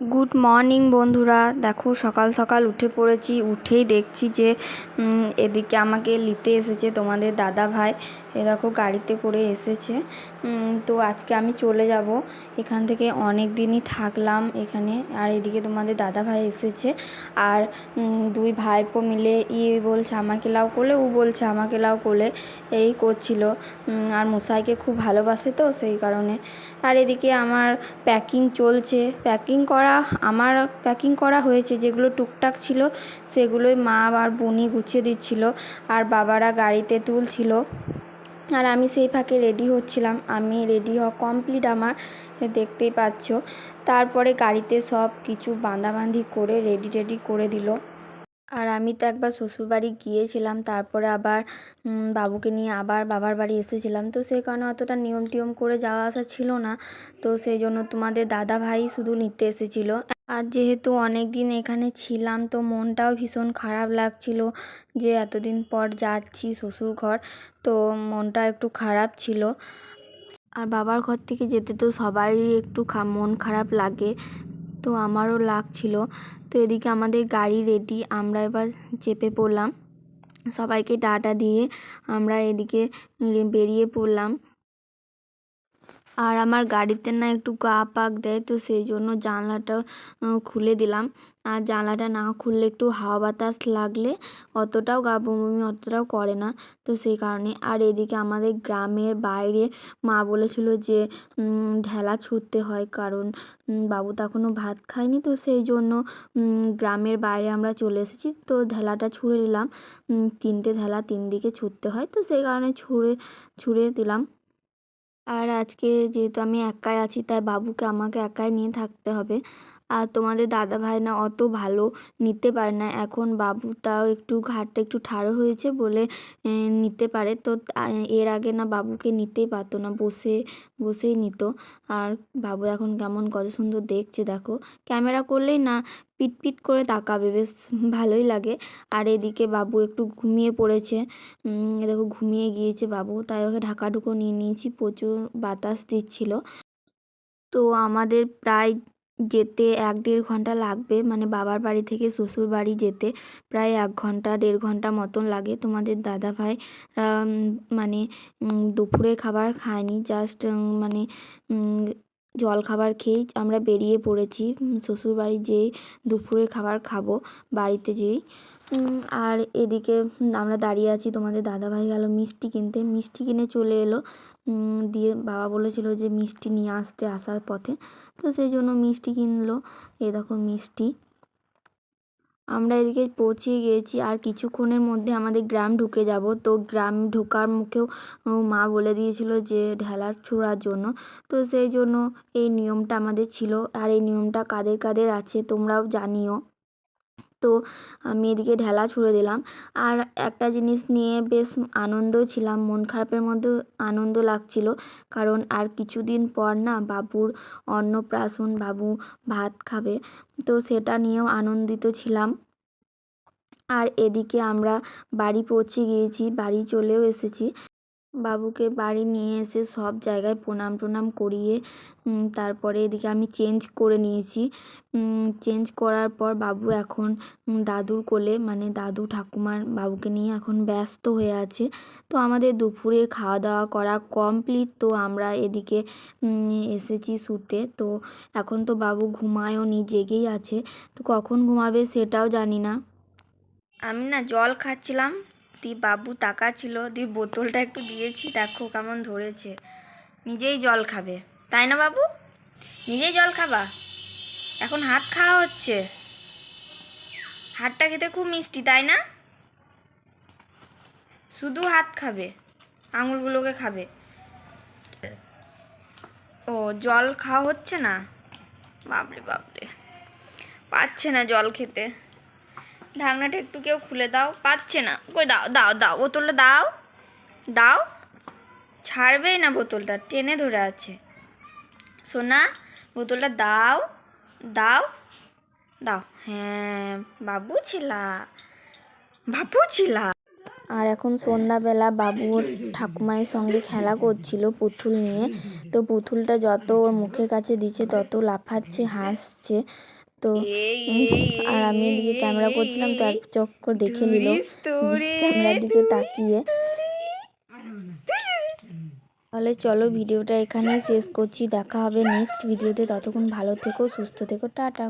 Good morning বন্ধুরা। দেখো, সকাল সকাল উঠে পড়েছি, উঠেই দেখছি যে এদিকে আমাকে নিতে এসেছে তোমাদের দাদা ভাই এ দেখো গাড়িতে করে এসেছে। তো আজকে আমি চলে যাব। এখান থেকে অনেক দিনই থাকলাম এখানে। আর এদিকে তোমাদের দাদা ভাই এসেছে। আর দুই ভাইপো মিলে ই বলছে আমাকে লাও কোলে ও বলছে আমাকে লাও কোলে। এই করছিল। আর মশাইকে খুব ভালোবাসে তো সেই কারণে। আর এদিকে আমার প্যাকিং চলছে। প্যাকিং করা, আমার প্যাকিং করা হয়েছে। যেগুলো টুকটাক ছিল, সেগুলোই মা আর বুনি গুছিয়ে দিচ্ছিল। আর বাবারা গাড়িতে তুলছিল। আর আমি সেই ফাঁকে রেডি হচ্ছিলাম। আমি রেডি হওয়া কমপ্লিট আমার দেখতেই পাচ্ছ। তারপরে গাড়িতে সব কিছু বাঁধাবাঁধি করে রেডি টেডি করে দিল। আর আমি তো একবার শ্বশুরবাড়ি গিয়েছিলাম, তারপরে আবার বাবুকে নিয়ে আবার বাবার বাড়ি এসেছিলাম। তো সেই কারণে অতটা নিয়ম টিয়ম করে যাওয়া আসা ছিল না। তো সেই জন্য তোমাদের দাদা ভাই শুধু নিতে এসেছিল। আর যেহেতু অনেক দিন এখানে ছিলাম, তো মনটাও ভীষণ খারাপ লাগছিল যে এতদিন পর যাচ্ছি শ্বশুর ঘর তো মনটা একটু খারাপ ছিল। আর বাবার ঘর থেকে যেতে তো সবারই একটু মন খারাপ লাগে, তো আমারও লাগছিল। তো এদিকে আমাদের গাড়ি রেডি আমরা এবার চেপে পড়লাম। সবাইকে টাটা দিয়ে আমরা এদিকে বেরিয়ে পড়লাম। আর আমার গাড়িতে না একটু গা পাক দেয়, তো সেই জন্য জানলাটা খুলে দিলাম। আর জানলাটা না খুললে একটু হাওয়া বাতাস লাগলে অতটাও গা বমি অতটাও করে না, তো সেই কারণে। আর এদিকে আমাদের গ্রামের বাইরে মা বলেছিল যে ঢেলা ছুটতে হয় কারণ বাবু তখনও ভাত খায়নি, তো সেই জন্য গ্রামের বাইরে আমরা চলে এসেছি, তো ঢেলাটা ছুঁড়ে দিলাম। তিনটে ঢেলা তিন দিকে ছুটতে হয়, তো সেই কারণে ছুঁড়ে ছুঁড়ে দিলাম। আর আজকে যেহেতু আমি একাই আছি তাই বাবুকে আমাকে একাই নিয়ে থাকতে হবে। আর তোমাদের দাদা ভাই না অত ভালো নিতে পারে না। এখন বাবু তাও একটু ঘাটটা একটু ঠাড়ো হয়েছে বলে নিতে পারে। তো এর আগে না বাবুকে নিতেই পারতো না, বসে, বসেই নিত। আর বাবু এখন কেমন কত সুন্দর দেখছে, দেখো। ক্যামেরা করলেই না পিট পিট করে তাকাবে, বেশ ভালোই লাগে। আর এদিকে বাবু একটু ঘুমিয়ে পড়েছে। দেখো ঘুমিয়ে গিয়েছে বাবু, তাই ওকে ঢাকাঢুকো নিয়ে নিয়েছি, প্রচুর বাতাস দিচ্ছিল। তো আমাদের প্রায় যেতে এক দেড় ঘণ্টা লাগবে। মানে বাবার বাড়ি থেকে শ্বশুর বাড়ি যেতে প্রায় এক ঘণ্টা দেড় ঘণ্টা মতন লাগে। তোমাদের দাদা ভাই মানে উম, দুপুরের খাবার খায়নি। জাস্ট মানে জল খাবার খেয়েই আমরা বেরিয়ে পড়েছি। শ্বশুর বাড়ি যেয়ে দুপুরের খাবার খাব বাড়িতে যেয়েই। আর এদিকে আমরা দাঁড়িয়ে আছি। তোমাদের দাদাভাই গেল মিষ্টি কিনতে। মিষ্টি কিনে চলে এলো। দিয়ে বাবা বলেছিল যে মিষ্টি নিয়ে আসতে আসার পথে। তো সেই জন্য মিষ্টি কিনলো। এই দেখো মিষ্টি। আমরা এদিকে পৌঁছে গিয়েছি আর কিছুক্ষণের মধ্যে আমাদের গ্রাম ঢুকে যাব। তো গ্রাম ঢোকার মুখেও মা বলে দিয়েছিল যে ঢেলার ছোড়ার জন্য। তো সেই জন্য এই নিয়মটা আমাদের ছিল। আর এই নিয়মটা কাদের কাদের আছে তোমরাও জানিও। তো আমি এদিকে ঢেলা ছুঁড়ে দিলাম। আর একটা জিনিস নিয়ে বেশ আনন্দ ছিলাম, মন খারাপের মধ্যেও আনন্দ লাগছিল। কারণ আর কিছুদিন পর না বাবুর অন্নপ্রাশন, বাবু ভাত খাবে, তো সেটা নিয়েও আনন্দিত ছিলাম। আর এদিকে আমরা বাড়ি পৌঁছে গিয়েছি, বাড়ি চলেও এসেছি। বাবুকে বাড়ি নিয়ে এসে সব জায়গায় প্রণাম টনাম করিয়ে তারপরে এদিকে আমি চেঞ্জ করে নিয়েছি। চেঞ্জ করার পর বাবু এখন দাদুর কোলে মানে দাদু ঠাকুমার বাবুকে নিয়ে এখন ব্যস্ত হয়ে আছে। তো আমাদের দুপুরের খাওয়া দাওয়া করা কমপ্লিট তো আমরা এদিকে এসেছি শুতে। তো এখন তো বাবু ঘুমায়ও নি জেগেই আছে। তো কখন ঘুমাবে সেটাও জানি না। আমি না জল খাচ্ছিলাম। দি বাবু তাকাচ্ছিল দি, বোতলটা একটু দিয়েছি। দেখো কেমন ধরেছে। নিজেই জল খাবে। তাই না বাবু? নিজেই জল খাবা? এখন হাত খাওয়া হচ্ছে। হাতটা খেতে খুব মিষ্টি, তাই না? শুধু হাত খাবে। আঙুলগুলোকে খাবে। ও, জল খাওয়া হচ্ছে না? বাবরে বাপরে। পাচ্ছে না জল খেতে। ঢাকনাটা একটু কেউ খুলে দাও। পাচ্ছে না। কই দাও দাও দাও, বোতলটা দাও। দাও। ছাড়বেই না বোতলটা, টেনে ধরে আছে। সোনা, বোতলটা দাও। দাও। দাও। হ্যাঁ বাবু ছিলা বাবু ছিলা আর এখন সন্ধ্যাবেলা বাবু ঠাকুমায়ের সঙ্গে খেলা করছিল পুতুল নিয়ে। তো পুতুলটা যত ওর মুখের কাছে দিচ্ছে তত লাফাচ্ছে, হাসছে। তো আর আমি এদিকে ক্যামেরা করছিলাম তো এক চক্কর দেখে নিল। ক্যামেরার দিকে তাকিয়ে। তাহলে চলো ভিডিওটা এখানেই শেষ করছি দেখা হবে নেক্সট ভিডিওতে ততক্ষণ ভালো থেকো সুস্থ থেকো টাটা।